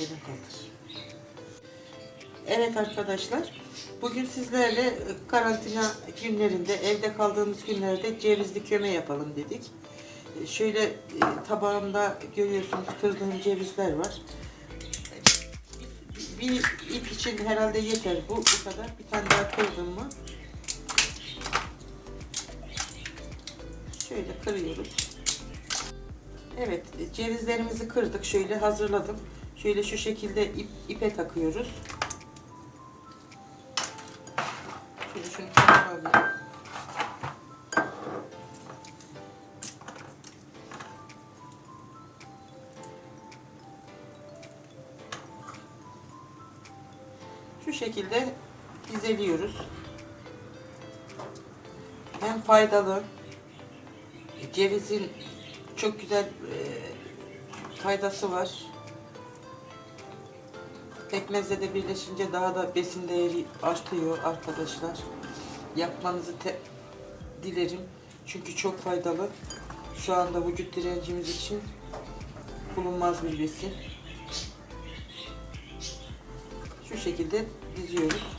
Elin kaldır. Evet arkadaşlar. Bugün sizlerle e, karantina günlerinde, evde kaldığımız günlerde cevizli köme yapalım dedik. E, Şöyle e, tabağımda görüyorsunuz kırdığım cevizler var. Bir, ip için herhalde yeter bu, bu kadar. Bir tane daha kırdım mı? Şöyle kırıyoruz. Evet, cevizlerimizi kırdık. Şöyle hazırladım. Şöyle şu şekilde ip, ipe takıyoruz. Şöyle şunu alayım. Şu şekilde dizeliyoruz. Hem faydalı, cevizin çok güzel e, faydası var. Pekmezle de birleşince daha da besin değeri artıyor arkadaşlar. Yapmanızı dilerim. Çünkü çok faydalı. Şu anda vücut direncimiz için bulunmaz bir besin. Şu şekilde diziyoruz.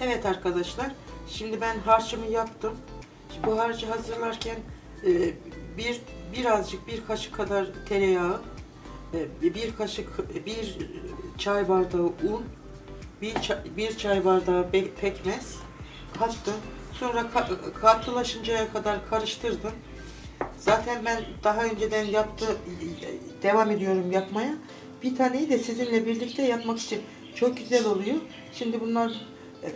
Evet arkadaşlar. Şimdi ben harcımı yaptım. Şimdi bu harcı hazırlarken e, bir birazcık bir kaşık kadar tereyağı, e, bir kaşık bir çay bardağı un, bir çay, bir çay bardağı pekmez kattım. Sonra ka- katılaşıncaya kadar karıştırdım. Zaten ben daha önceden yaptı devam ediyorum yapmaya. Bir taneyi de sizinle birlikte yapmak için çok güzel oluyor. Şimdi bunlar e,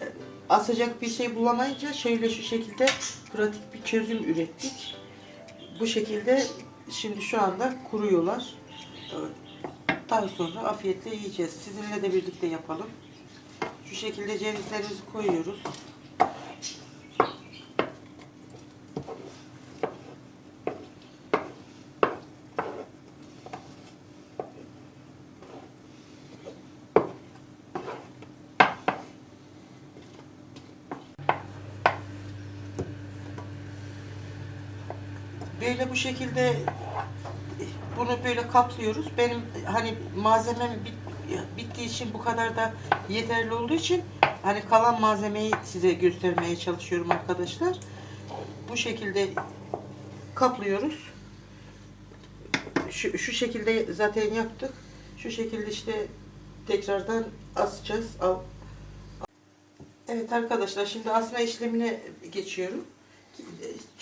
asacak bir şey bulamayınca şöyle şu şekilde pratik bir çözüm ürettik. Bu şekilde şimdi şu anda kuruyorlar. Daha sonra afiyetle yiyeceğiz. Sizinle de birlikte yapalım. Şu şekilde cevizlerimizi koyuyoruz. Böyle bu şekilde bunu böyle kaplıyoruz. Benim hani malzemem bit- bittiği için bu kadar da yeterli olduğu için hani kalan malzemeyi size göstermeye çalışıyorum arkadaşlar. Bu şekilde kaplıyoruz. Şu, şu şekilde zaten yaptık. Şu şekilde işte tekrardan asacağız. Evet arkadaşlar şimdi asma işlemine geçiyorum.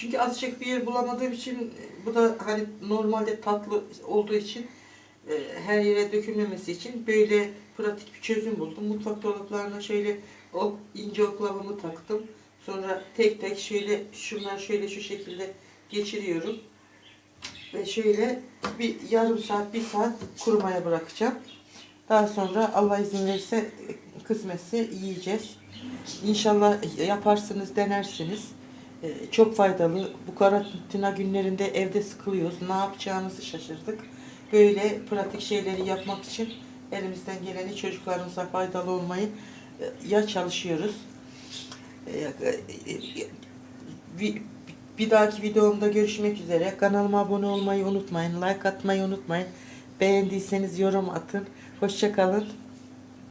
Çünkü azıcık bir yer bulamadığım için bu da hani normalde tatlı olduğu için e, her yere dökülmemesi için böyle pratik bir çözüm buldum. Mutfak dolaplarına şöyle ok, ince oklavamı taktım. Sonra tek tek şöyle şunlar şöyle şu şekilde geçiriyorum. Ve şöyle bir yarım saat, bir saat kurumaya bırakacağım. Daha sonra Allah izin verirse kısmetse yiyeceğiz. İnşallah yaparsınız, denersiniz. Ee, Çok faydalı. Bu karantina günlerinde evde sıkılıyoruz. Ne yapacağımızı şaşırdık. Böyle pratik şeyleri yapmak için elimizden geleni çocuklarımıza faydalı olmayı e, ya çalışıyoruz. Ee, e, bir dahaki videomda görüşmek üzere. Kanalıma abone olmayı unutmayın. Like atmayı unutmayın. Beğendiyseniz yorum atın. Hoşçakalın.